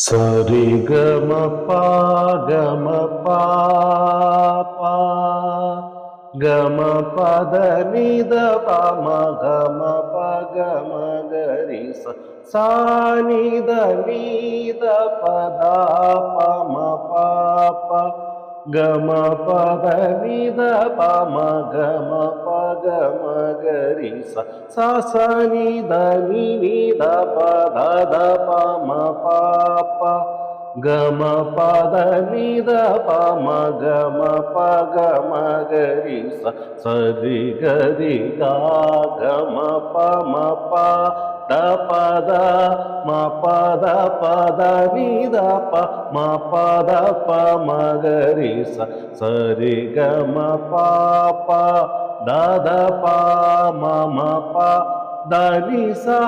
சரிகம பாகம பாபா கம பத நித பம கம பகம கரி சானித நீத பதா பம பாபா గమ పద నిద పమ గమ పగ మగరి సా స నిద ని నిద పద ద పమ పాప గమ పద నిద పమ గమ పగ మగరి స సరి గరి గా గమ పమ పా പ ദ പദ പ മ ഗരി സ സരി ഗമ പ പ ദ ദ പ മ മ പ ധനി സാ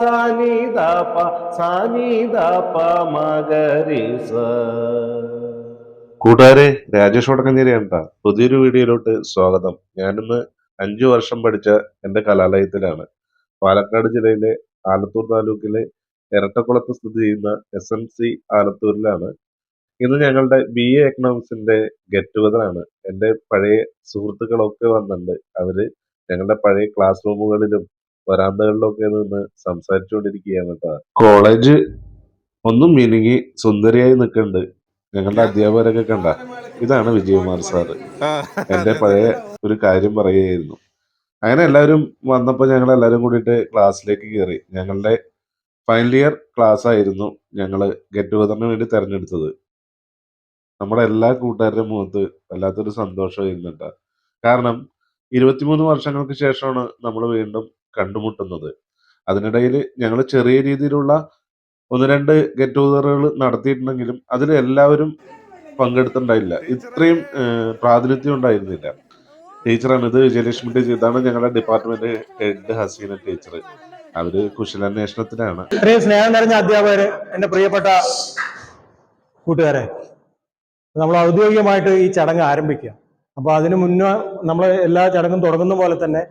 സാനി ദ പ സാനി ദ പ മ ഗരി സ കൂട്ടുകാരെ രാജേഷ് വടക്കഞ്ചേരിയാണ്. പുതിയൊരു വീഡിയോയിലോട്ട് സ്വാഗതം ഞാനിന്ന് അഞ്ചു വർഷം പഠിച്ച എന്റെ കലാലയത്തിലാണ് പാലക്കാട് ജില്ലയിലെ ആലത്തൂർ താലൂക്കിലെ ഇരട്ടക്കുളത്ത് സ്ഥിതി ചെയ്യുന്ന എസ് എം സി ആലത്തൂരിലാണ്. ഇന്ന് ഞങ്ങളുടെ ബി എ എക്കണോമിക്സിന്റെ ഗെറ്റ് ടുഗദർ ആണ്. എന്റെ പഴയ സുഹൃത്തുക്കളൊക്കെ വന്നിട്ടുണ്ട് അവർ ഞങ്ങളുടെ പഴയ ക്ലാസ് റൂമുകളിലും വരാന്തകളിലൊക്കെ നിന്ന് സംസാരിച്ചുകൊണ്ടിരിക്കുകയാണ് കേട്ടോ കോളേജ് ഒന്നും മിനുങ്ങി സുന്ദരിയായി നിൽക്കുന്നുണ്ട് ഞങ്ങളുടെ അധ്യാപകരൊക്കെ കണ്ട. ഇതാണ് വിജയകുമാർ സാറ്. എന്റെ പഴയ ഒരു കാര്യം പറയുകയായിരുന്നു. അങ്ങനെ എല്ലാവരും വന്നപ്പോൾ ഞങ്ങൾ എല്ലാവരും കൂടിയിട്ട് ക്ലാസ്സിലേക്ക് കയറി ഞങ്ങളുടെ ഫൈനൽ ഇയർ ക്ലാസ് ആയിരുന്നു ഞങ്ങൾ ഗെറ്റ് ടുഗദറിന് വേണ്ടി തിരഞ്ഞെടുത്തത്. നമ്മുടെ എല്ലാ കൂട്ടുകാരുടെ മുഖത്ത് വല്ലാത്തൊരു സന്തോഷം ഇരുന്നുണ്ട് കാരണം ഇരുപത്തിമൂന്ന് വർഷങ്ങൾക്ക് ശേഷമാണ് നമ്മൾ വീണ്ടും കണ്ടുമുട്ടുന്നത്. അതിനിടയിൽ ഞങ്ങൾ ചെറിയ രീതിയിലുള്ള ഒന്ന് രണ്ട് ഗെറ്റ് ടുഗദറുകൾ നടത്തിയിട്ടുണ്ടെങ്കിലും അതിൽ എല്ലാവരും പങ്കെടുത്തിട്ടുണ്ടായില്ല. ഇത്രയും പ്രാതിനിധ്യം ഉണ്ടായിരുന്നില്ല. ടീച്ചറാണ്. ഇത് വിജയലക്ഷ്മി ടീച്ചർ ഇതാണ് ഞങ്ങളുടെ ഡിപ്പാർട്ട്മെന്റ് ഹെഡ് ഹസീന ടീച്ചർ അവർ കുശലാന്വേഷണത്തിലാണ്. ഇത്രയും സ്നേഹം നിറഞ്ഞ അധ്യാപകര് എന്റെ പ്രിയപ്പെട്ട കൂട്ടുകാരെ നമ്മൾ ഔദ്യോഗികമായിട്ട് ഈ ചടങ്ങ് ആരംഭിക്കുക. അപ്പൊ അതിനു മുന്നേ നമ്മൾ എല്ലാ ചടങ്ങും തുടങ്ങുന്ന പോലെ തന്നെ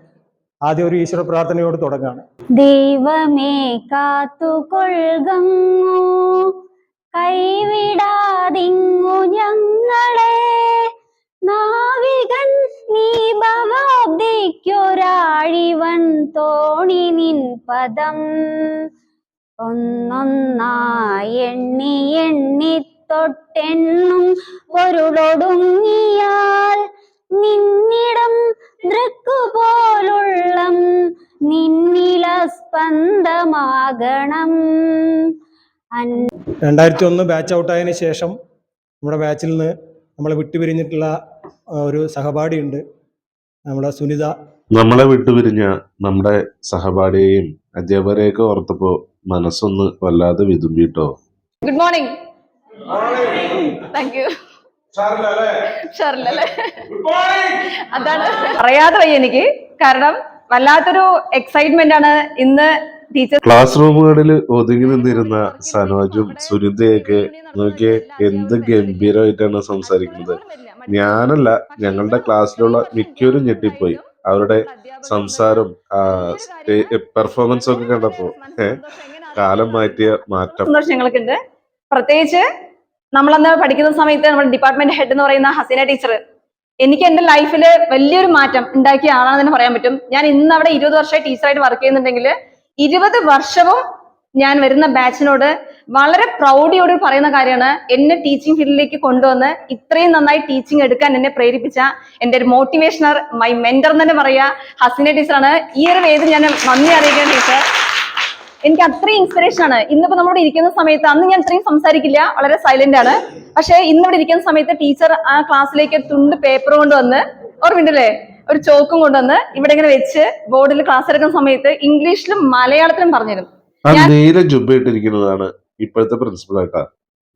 ആദ്യം ഒരു ഈശ്വര പ്രാർത്ഥനയോട് തുടങ്ങുകയാണ്. ദൈവമേ കാത്തുകൊള്ളുന്നു. തോണി നിൻ പദം. ഒന്നൊന്നായി എണ്ണി എണ്ണി തൊട്ടെണ്ണും പൊരുളൊടുങ്ങിയാൽ നിന്നിടം ദൃക്കുപോലുള്ളം നിന്നില സ്പന്ദമാകണം രണ്ടായിരത്തി ഒന്ന് ബാച്ച് ഔട്ടായതിനു ശേഷം നമ്മുടെ ബാച്ചിൽ നിന്ന് നമ്മളെ വിട്ടുപിരിഞ്ഞിട്ടുള്ള ഒരു സഹപാഠിയുണ്ട്. നമ്മുടെ സുനിത നമ്മളെ വിട്ടുപിരിഞ്ഞ നമ്മുടെ സഹപാഠിയെയും അധ്യാപകരെയൊക്കെ ഓർത്തപ്പോ മനസ്സൊന്ന് വല്ലാതെ വിതുമ്പിട്ടോ. ഗുഡ് മോർണിംഗ് താങ്ക് യു ഷർലല്ലേ അതാണ്. അറിയാതെ വയ്യ എനിക്ക്. കാരണം വല്ലാത്തൊരു എക്സൈറ്റ്മെന്റ് ആണ് ഇന്ന് ടീച്ചർ ക്ലാസ് റൂമുകളിൽ ഒതുങ്ങി നിന്നിരുന്ന സനോജും സുനിതയൊക്കെ നോക്കിയേ എന്ത് ഗംഭീരമായിട്ടാണ് സംസാരിക്കുന്നത്. ഞാനല്ല ഞങ്ങളുടെ ക്ലാസ്സിലുള്ള മിക്കവരും ഞെട്ടിപ്പോയി. അവരുടെ സംസാരം പെർഫോമൻസ് ഒക്കെ കണ്ടപ്പോ കാലം മാറ്റിയ മാറ്റം. സന്തോഷങ്ങളൊക്കെ ഉണ്ട് പ്രത്യേകിച്ച് നമ്മളന്ന് പഠിക്കുന്ന സമയത്ത് നമ്മുടെ ഡിപ്പാർട്ട്മെന്റ് ഹെഡ് എന്ന് പറയുന്ന ഹസീന ടീച്ചർ എനിക്ക് എന്റെ ലൈഫിൽ വലിയൊരു മാറ്റം ഉണ്ടാക്കിയ ആളാണെന്ന് തന്നെ പറയാൻ പറ്റും. ഞാൻ ഇന്ന് അവിടെ ഇരുപത് വർഷമായി ടീച്ചറായിട്ട് വർക്ക് ചെയ്യുന്നുണ്ടെങ്കിൽ ഇരുപത് വർഷവും ഞാൻ വരുന്ന ബാച്ചിനോട് വളരെ പ്രൗഡിയോട് പറയുന്ന കാര്യമാണ് എന്നെ ടീച്ചിങ് ഫീൽഡിലേക്ക് കൊണ്ടുവന്ന് ഇത്രയും നന്നായി ടീച്ചിങ് എടുക്കാൻ എന്നെ പ്രേരിപ്പിച്ച എന്റെ ഒരു മോട്ടിവേഷണർ മൈ മെന്റർ എന്ന് തന്നെ പറയാ ഹസിന ടീച്ചറാണ് ഈ ഒരു വേദി ഞാൻ നന്ദി അറിയിക്കാൻ ടീച്ചർ എനിക്ക് അത്രയും ഇൻസ്പിറേഷൻ ആണ്. ഇന്നിപ്പോ നമ്മളിവിടെ ഇരിക്കുന്ന സമയത്ത് അന്ന് ഞാൻ ഇത്രയും സംസാരിക്കില്ല വളരെ സൈലന്റ് ആണ്. പക്ഷെ ഇന്നിവിടെ ഇരിക്കുന്ന സമയത്ത് ടീച്ചർ ആ ക്ലാസ്സിലേക്ക് ഒരു തുണ്ട് പേപ്പർ കൊണ്ടുവന്ന് ഓർമ്മയുണ്ടല്ലേ? ഒരു ചോക്കും കൊണ്ടുവന്ന് ഇവിടെ ഇങ്ങനെ വെച്ച് ബോർഡിൽ ക്ലാസ് എടുക്കുന്ന സമയത്ത് ഇംഗ്ലീഷിലും മലയാളത്തിലും പറഞ്ഞിരുന്നു. ഞാൻ നീല ജുബ ഇട്ടിരിക്കുന്നതാണ്. ഇപ്പോഴത്തെ പ്രിൻസിപ്പൽ ആയിട്ടാ.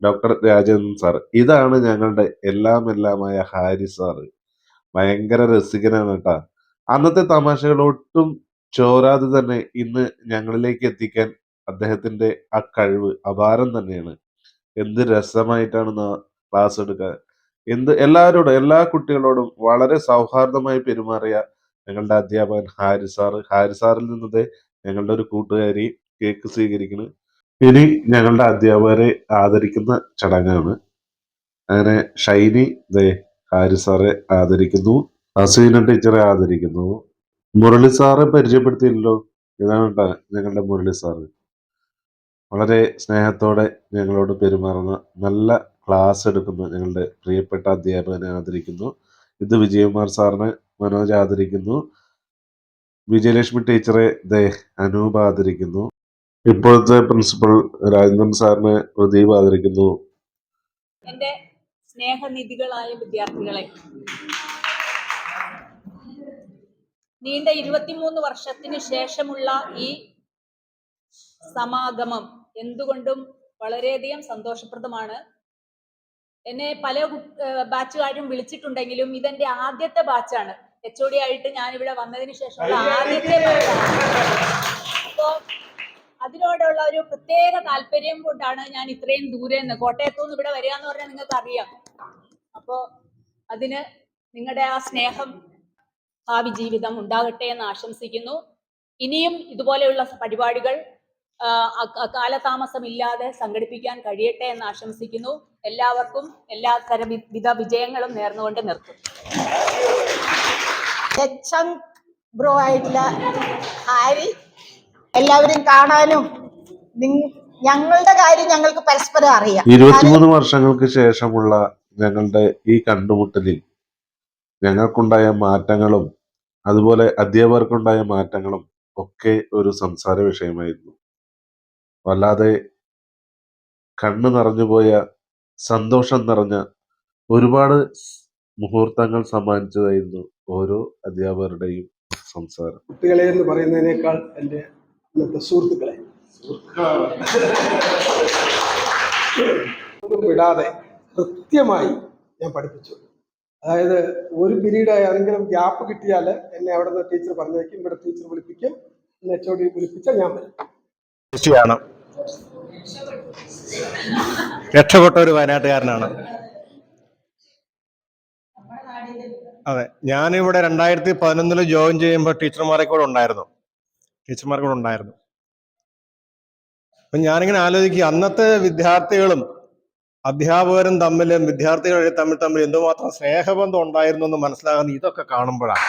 ഡോക്ടർ രാജേന്ദ്രൻ സാർ ഇതാണ് ഞങ്ങളുടെ എല്ലാം എല്ലാമായ ഹാരി സാറ് ഭയങ്കര രസികനാണ് കേട്ടാ. അന്നത്തെ തമാശകൾ ഒട്ടും ചോരാതെ തന്നെ ഇന്ന് ഞങ്ങളിലേക്ക് എത്തിക്കാൻ അദ്ദേഹത്തിന്റെ ആ കഴിവ് അപാരം തന്നെയാണ്. എന്ത് രസമായിട്ടാണ് ക്ലാസ് എടുക്കാൻ എന്ത് എല്ലാവരോടും എല്ലാ കുട്ടികളോടും വളരെ സൗഹാർദ്ദമായി പെരുമാറിയ ഞങ്ങളുടെ അധ്യാപകൻ ഹാരി സാറ് ഹാരി സാറിൽ നിന്നത് ഞങ്ങളുടെ ഒരു കൂട്ടുകാരി കേക്ക് സ്വീകരിക്കുന്നു ഇനി ഞങ്ങളുടെ അധ്യാപകരെ ആദരിക്കുന്ന ചടങ്ങാണ്. അങ്ങനെ ഷൈനി ദേ ഹാരി സാറെ ആദരിക്കുന്നു. അസീന ടീച്ചറെ ആദരിക്കുന്നു. മുരളി സാറെ പരിചയപ്പെടുത്തിയില്ലല്ലോ? ഇതാണ് ഞങ്ങളുടെ മുരളി സാറ്. വളരെ സ്നേഹത്തോടെ ഞങ്ങളോട് പെരുമാറുന്ന നല്ല ക്ലാസ് എടുക്കുന്ന ഞങ്ങളുടെ പ്രിയപ്പെട്ട അധ്യാപകനെ ആദരിക്കുന്നു. ഇത് വിജയകുമാർ സാറിനെ മനോജ് ആദരിക്കുന്നു. വിജയലക്ഷ്മി ടീച്ചറെ ദേ അനൂപ് ആദരിക്കുന്നു. ഇപ്പോഴത്തെ പ്രിൻസിപ്പൽ രാജേന്ദ്രൻ സാറിനെ പ്രദീപ് ആദരിക്കുന്നു. എന്റെ സ്നേഹനിധികളായ വിദ്യാർത്ഥികളെ നീണ്ട ഇരുപത്തിമൂന്ന് വർഷത്തിന് ശേഷമുള്ള ഈ സമാഗമം എന്തുകൊണ്ടും വളരെയധികം സന്തോഷപ്രദമാണ്. എന്നെ പല ബാച്ചുകാരും വിളിച്ചിട്ടുണ്ടെങ്കിലും ഇതെന്റെ ആദ്യത്തെ ബാച്ചാണ്. എച്ച് ഒ ഡി ആയിട്ട് ഞാനിവിടെ ഇവിടെ വന്നതിന് ശേഷമുള്ള ആദ്യത്തെ ബാച്ചാണ്. അപ്പോ അതിനോടുള്ള ഒരു പ്രത്യേക താല്പര്യം കൊണ്ടാണ് ഞാൻ ഇത്രയും ദൂരെ നിന്ന് കോട്ടയത്തു നിന്ന് ഇവിടെ വരിക എന്ന് പറഞ്ഞാൽ നിങ്ങൾക്ക് അറിയാം അപ്പോ അതിന് നിങ്ങളുടെ ആ സ്നേഹം ഭാവി ജീവിതം ഉണ്ടാകട്ടെ എന്ന് ആശംസിക്കുന്നു ഇനിയും ഇതുപോലെയുള്ള പരിപാടികൾ കാലതാമസമില്ലാതെ സംഘടിപ്പിക്കാൻ കഴിയട്ടെ എന്ന് ആശംസിക്കുന്നു എല്ലാവർക്കും എല്ലാ തരവിധ വിജയങ്ങളും നേർന്നുകൊണ്ട് നിർത്തും ബ്രോ ആയിട്ടുള്ള ഹാരി എല്ലാവരും കാണാനും ഞങ്ങളുടെ കാര്യം ഞങ്ങൾക്ക് പരസ്പരം അറിയാം. ഇരുപത്തിമൂന്ന് വർഷങ്ങൾക്ക് ശേഷമുള്ള ഞങ്ങളുടെ ഈ കണ്ടുമുട്ടലിൽ ഞങ്ങൾക്കുണ്ടായ മാറ്റങ്ങളും അതുപോലെ അധ്യാപകർക്കുണ്ടായ മാറ്റങ്ങളും ഒക്കെ ഒരു സംസാര വിഷയമായിരുന്നു. വല്ലാതെ കണ്ണു നിറഞ്ഞുപോയ സന്തോഷം നിറഞ്ഞ ഒരുപാട് മുഹൂർത്തങ്ങൾ സമ്മാനിച്ചതായിരുന്നു ഓരോ അധ്യാപകരുടെയും സംസാരം. കുട്ടികളെ എന്ന് പറയുന്നതിനേക്കാൾ എന്റെ ഇന്നത്തെ സുഹൃത്തുക്കളെ. ഒന്നും വിടാതെ കൃത്യമായി ഞാൻ പഠിപ്പിച്ചു. അതായത് ഒരു പീരീഡ് ഏതെങ്കിലും ഗ്യാപ്പ് കിട്ടിയാൽ എന്നെ അവിടെ നിന്ന് ടീച്ചർ പറഞ്ഞേക്കും ഇവിടെ ടീച്ചർ വിളിപ്പിക്കും എന്നെ ഡി വിളിപ്പിച്ചാൽ ഞാൻ വരും. രക്ഷപ്പെട്ട ഒരു വയനാട്ടുകാരനാണ്. അതെ ഞാനിവിടെ രണ്ടായിരത്തി പതിനൊന്നിൽ ജോയിൻ ചെയ്യുമ്പോൾ ടീച്ചർമാരെ കൂടെ ഉണ്ടായിരുന്നു. ടീച്ചർമാർ കൂടെ ഉണ്ടായിരുന്നു. അപ്പൊ ഞാനിങ്ങനെ ആലോചിക്കുക അന്നത്തെ വിദ്യാർത്ഥികളും അധ്യാപകരും തമ്മിലും വിദ്യാർത്ഥികളും തമ്മിൽ തമ്മിൽ എന്തുമാത്രം സ്നേഹബന്ധം ഉണ്ടായിരുന്നു എന്ന് മനസ്സിലാകുന്ന ഇതൊക്കെ കാണുമ്പോഴാണ്.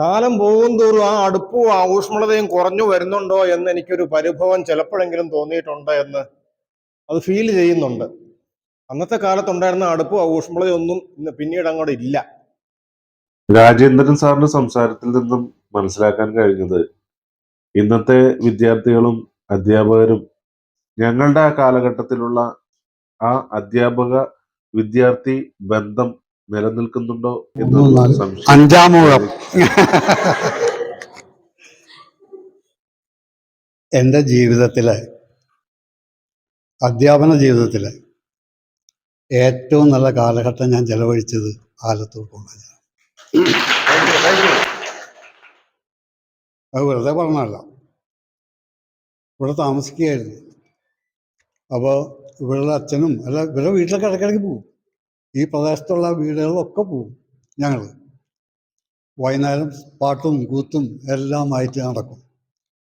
കാലം പോകും തോറും ആ അടുപ്പും ആ ഊഷ്മളതയും കുറഞ്ഞു വരുന്നുണ്ടോ എന്ന് എനിക്കൊരു പരിഭവം ചിലപ്പോഴെങ്കിലും തോന്നിയിട്ടുണ്ട് എന്ന് അത് ഫീൽ ചെയ്യുന്നുണ്ട്. അന്നത്തെ കാലത്തുണ്ടായിരുന്ന അടുപ്പും ആ ഊഷ്മളതയൊന്നും ഇന്ന് പിന്നീട് അങ്ങോട്ട് ഇല്ല. രാജേന്ദ്രൻ സാറിന്റെ സംസാരത്തിൽ നിന്നും മനസ്സിലാക്കാൻ കഴിഞ്ഞത് ഇന്നത്തെ വിദ്യാർത്ഥികളും അധ്യാപകരും ഞങ്ങളുടെ ആ കാലഘട്ടത്തിലുള്ള ആ അധ്യാപക വിദ്യാർത്ഥി ബന്ധം നിലനിൽക്കുന്നുണ്ടോ എന്ന് സംശയം. അഞ്ചാമൂഴം എന്റെ ജീവിതത്തിലെ അധ്യാപന ജീവിതത്തിലെ ഏറ്റവും നല്ല കാലഘട്ടം ഞാൻ ചെലവഴിച്ചത് ആലത്തൂർ കോളേജിലാണ് അത് വെറുതെ പറഞ്ഞല്ല ഇവിടെ താമസിക്കുകയായിരുന്നു. അപ്പോൾ ഇവരുടെ അച്ഛനും അല്ല ഇവരുടെ വീട്ടിലൊക്കെ ഇടയ്ക്കിടയ്ക്ക് പോകും. ഈ പ്രദേശത്തുള്ള വീടുകളിലൊക്കെ പോകും ഞങ്ങൾ. വൈകുന്നേരം പാട്ടും കൂത്തും എല്ലാമായിട്ട് നടക്കും.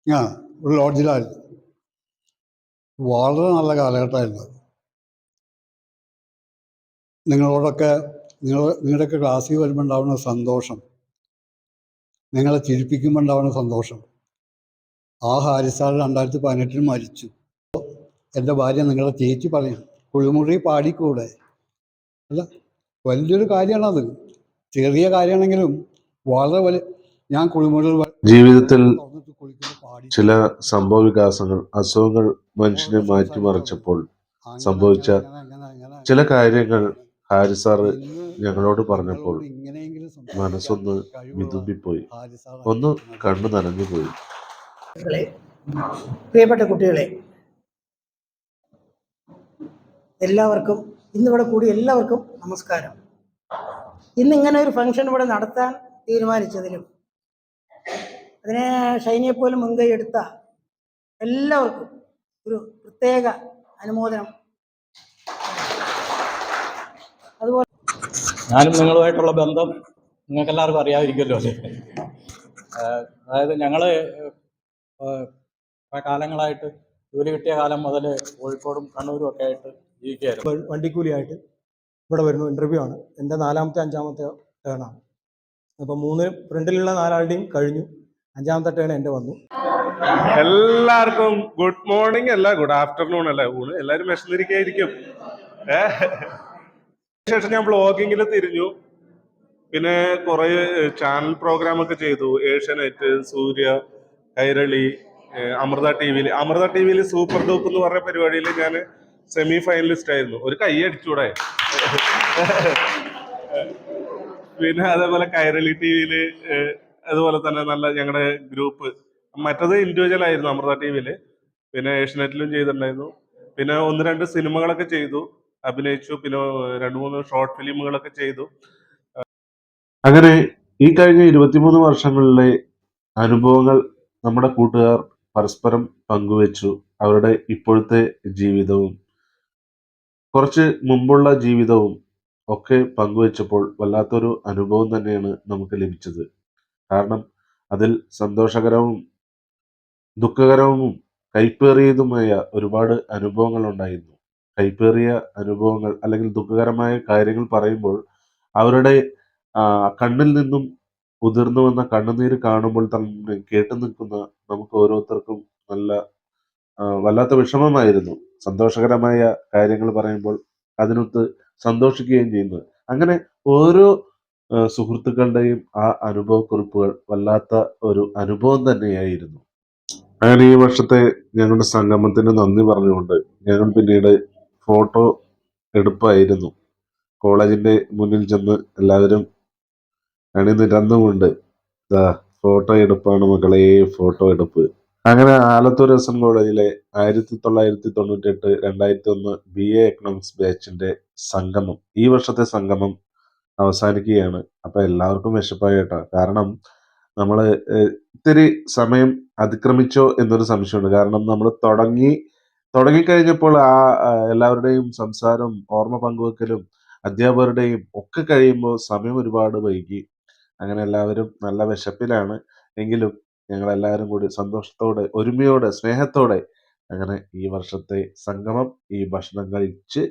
ഞാൻ ഒരു ലോഡ്ജിലായിരുന്നു. വളരെ നല്ല കാലഘട്ടമായിരുന്നു നിങ്ങളോടൊക്കെ നിങ്ങൾ നിങ്ങളുടെയൊക്കെ ക്ലാസ്സിൽ വരുമ്പോൾ ഉണ്ടാവുന്ന സന്തോഷം. നിങ്ങളെ ചിരിപ്പിക്കുമ്പോൾ ഉണ്ടാവുന്ന സന്തോഷം. ആ ഹാരിസാർ രണ്ടായിരത്തി പതിനെട്ടിന് മരിച്ചു. എന്റെ ഭാര്യ നിങ്ങളെ ചേച്ചി പറയും കുളിമുറി പാടിക്കൂടെ? അല്ല വലിയൊരു കാര്യമാണത്. ചെറിയ കാര്യമാണെങ്കിലും വളരെ വലിയ ഞാൻ കുളിമുറിയിൽ ജീവിതത്തിൽ ചില സംഭവ വികാസങ്ങൾ അസുഖങ്ങൾ മനുഷ്യനെ മാറ്റിമറിച്ചപ്പോൾ സംഭവിച്ച ചില കാര്യങ്ങൾ ഹാരി സാറ് ഞങ്ങളോട് പറഞ്ഞപ്പോൾ മനസ്സൊന്ന് വിതുമ്പിപ്പോയി ഒന്ന് കണ്ണു നനഞ്ഞുപോയി. പോയി പ്രിയപ്പെട്ട കുട്ടികളെ എല്ലാവർക്കും ഇന്നിവിടെ കൂടി എല്ലാവർക്കും നമസ്കാരം. ഇന്നിങ്ങനെ ഒരു ഫംഗ്ഷൻ ഇവിടെ നടത്താൻ തീരുമാനിച്ചതിലും അതിനെ ഷൈനിയെ പോലും മുൻകൈ എടുത്ത എല്ലാവർക്കും ഒരു പ്രത്യേക അനുമോദനം ഞാനും നിങ്ങളുമായിട്ടുള്ള ബന്ധം നിങ്ങൾക്ക് എല്ലാവർക്കും അറിയാതിരിക്കുമല്ലോ അല്ലേ? അതായത് ഞങ്ങൾ കാലങ്ങളായിട്ട് ജോലി കിട്ടിയ കാലം മുതൽ കോഴിക്കോടും കണ്ണൂരും ഒക്കെ ആയിട്ട് ജീവിക്കുകയായിരുന്നു. വണ്ടിക്കൂലിയായിട്ട് ഇവിടെ വരുന്നു ഇന്റർവ്യൂ ആണ്. എന്റെ നാലാമത്തെ അഞ്ചാമത്തെ ടേണാണ് അപ്പോൾ മൂന്ന് ഫ്രണ്ടിലുള്ള നാലാളുടെയും കഴിഞ്ഞു. അഞ്ചാമത്തെ ടേൺ എന്റെ വന്നു. എല്ലാവർക്കും ഗുഡ് മോർണിംഗ് അല്ല ഗുഡ് ആഫ്റ്റർനൂൺ അല്ലേ ഊണ് എല്ലാവരും വിശന്നിരിക്കായിരിക്കും ശേഷം ഞാൻ ബ്ലോഗിങ്ങിൽ തിരിഞ്ഞു. പിന്നെ കുറെ ചാനൽ പ്രോഗ്രാം ഒക്കെ ചെയ്തു. ഏഷ്യാനെറ്റ് സൂര്യ കൈരളി അമൃത ടി വിയിൽ അമൃത ടി വിയിൽ സൂപ്പർ ഡൂപ്പ് എന്ന് പറഞ്ഞ പരിപാടിയിൽ ഞാൻ സെമി ഫൈനലിസ്റ്റ് ആയിരുന്നു. ഒരു കൈ അടിച്ചൂടെ? പിന്നെ അതേപോലെ കൈരളി ടി വിയിൽ അതുപോലെ തന്നെ നല്ല ഞങ്ങളുടെ ഗ്രൂപ്പ് മറ്റത് ഇൻഡിവിജ്വൽ ആയിരുന്നു അമൃത ടി വിയിൽ പിന്നെ ഏഷ്യനെറ്റിലും ചെയ്തിട്ടുണ്ടായിരുന്നു. പിന്നെ ഒന്ന് രണ്ട് സിനിമകളൊക്കെ ചെയ്തു. അഭിനയിച്ചു. പിന്നെ രണ്ട് മൂന്ന് ഷോർട്ട് ഫിലിമുകളൊക്കെ ചെയ്തു. അങ്ങനെ ഈ കഴിഞ്ഞ ഇരുപത്തിമൂന്ന് വർഷങ്ങളിലെ അനുഭവങ്ങൾ നമ്മുടെ കൂട്ടുകാർ പരസ്പരം പങ്കുവച്ചു. അവരുടെ ഇപ്പോഴത്തെ ജീവിതവും കുറച്ച് മുമ്പുള്ള ജീവിതവും ഒക്കെ പങ്കുവച്ചപ്പോൾ വല്ലാത്തൊരു അനുഭവം തന്നെയാണ് നമുക്ക് ലഭിച്ചത്. കാരണം അതിൽ സന്തോഷകരവും ദുഃഖകരവും കൈപ്പേറിയതുമായ ഒരുപാട് അനുഭവങ്ങൾ ഉണ്ടായിരുന്നു കൈപ്പേറിയ അനുഭവങ്ങൾ അല്ലെങ്കിൽ ദുഃഖകരമായ കാര്യങ്ങൾ പറയുമ്പോൾ അവരുടെ കണ്ണിൽ നിന്നും ഉതിർന്നു വന്ന കണ്ണുനീര് കാണുമ്പോൾ തന്നെ കേട്ടു നിൽക്കുന്ന നമുക്ക് ഓരോരുത്തർക്കും നല്ല വല്ലാത്ത വിഷമമായിരുന്നു. സന്തോഷകരമായ കാര്യങ്ങൾ പറയുമ്പോൾ അതിനൊത്ത് സന്തോഷിക്കുകയും ചെയ്യുന്നത്. അങ്ങനെ ഓരോ സുഹൃത്തുക്കളുടെയും ആ അനുഭവക്കുറിപ്പുകൾ വല്ലാത്ത ഒരു അനുഭവം തന്നെയായിരുന്നു. അങ്ങനെ ഈ വർഷത്തെ ഞങ്ങളുടെ സംഗമത്തിന് നന്ദി പറഞ്ഞുകൊണ്ട് ഞങ്ങൾ പിന്നീട് ഫോട്ടോ എടുപ്പായിരുന്നു. കോളേജിന്റെ മുന്നിൽ ചെന്ന് എല്ലാവരും അണിനിരന്നുകൊണ്ട് ദാ ഫോട്ടോ എടുപ്പാണ് മകളെ ഫോട്ടോ എടുപ്പ്. അങ്ങനെ ആലത്തൂർ എസ് എൻ കോളേജിലെ ആയിരത്തി തൊള്ളായിരത്തി തൊണ്ണൂറ്റി എട്ട് രണ്ടായിരത്തി ഒന്ന് ബി എ എക്കണോമിക്സ് ബാച്ചിന്റെ സംഗമം ഈ വർഷത്തെ സംഗമം അവസാനിക്കുകയാണ്. അപ്പൊ എല്ലാവർക്കും വിശപ്പായി കേട്ടോ. കാരണം നമ്മൾ ഇത്തിരി സമയം അതിക്രമിച്ചോ എന്നൊരു സംശയമുണ്ട്. കാരണം നമ്മൾ തുടങ്ങി തുടങ്ങിക്കഴിഞ്ഞപ്പോൾ ആ എല്ലാവരുടെയും സംസാരം ഓർമ്മ പങ്കുവെക്കലും അധ്യാപകരുടെയും ഒക്കെ കഴിയുമ്പോൾ സമയം ഒരുപാട് വൈകി. അങ്ങനെ എല്ലാവരും നല്ല വിശപ്പിലാണ്. എങ്കിലും ഞങ്ങൾ എല്ലാവരും കൂടി സന്തോഷത്തോടെ ഒരുമയോടെ സ്നേഹത്തോടെ അങ്ങനെ ഈ വർഷത്തെ സംഗമം ഈ ഭക്ഷണം കഴിച്ച്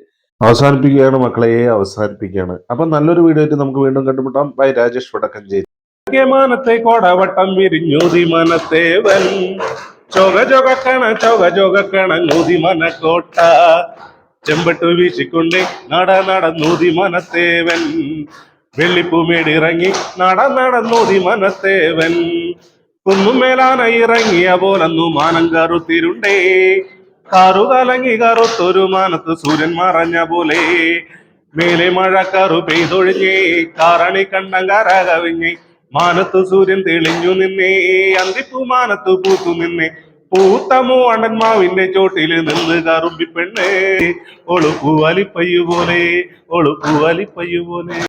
അവസാനിപ്പിക്കുകയാണ്. മക്കളെ അവസാനിപ്പിക്കുകയാണ്. അപ്പൊ നല്ലൊരു വീഡിയോ ആയിട്ട് നമുക്ക് വീണ്ടും കണ്ടുമുട്ടാം. ബൈ രാജേഷ് വടക്കഞ്ചേരി. മാനത്തെ കോടവട്ടം വിരിഞ്ഞു മനത്തേവൻ ചൊക ചോക ചോക കണ നൂതി മനക്കോട്ട. ചെമ്പട്ടു വീശിക്കൊണ്ട് നട നടന്നൂതി മനത്തേവൻ വെള്ളിപ്പൂമേടിറങ്ങി നട നടന്നൂതി മനത്തേവൻ കുന്നുമേലാന ഇറങ്ങിയ പോലന്നു മാനം കറുത്തിരുണ്ടേ. കാറു കലങ്ങി കറുത്തൊരു മാനത്ത് സൂര്യൻ മറഞ്ഞ പോലെ. മേലെ മഴക്കാറു പെയ്തൊഴിഞ്ഞേ കാറണി കണ്ണം കരകവിഞ്ഞേ മാനത്ത് സൂര്യൻ തെളിഞ്ഞു നിന്നേ അന്തിപ്പു മാനത്ത് പൂത്തു നിന്നേ. പൂത്തമോ അണ്ണന്മാവിന്റെ മാവിന്റെ ചോട്ടിൽ നിന്ന് കറുമ്പി പെണ്ണേ ഒളുപ്പു വലിപ്പയ്യു പോലെ ഒളുപ്പു വലിപ്പയ്യു പോലെ.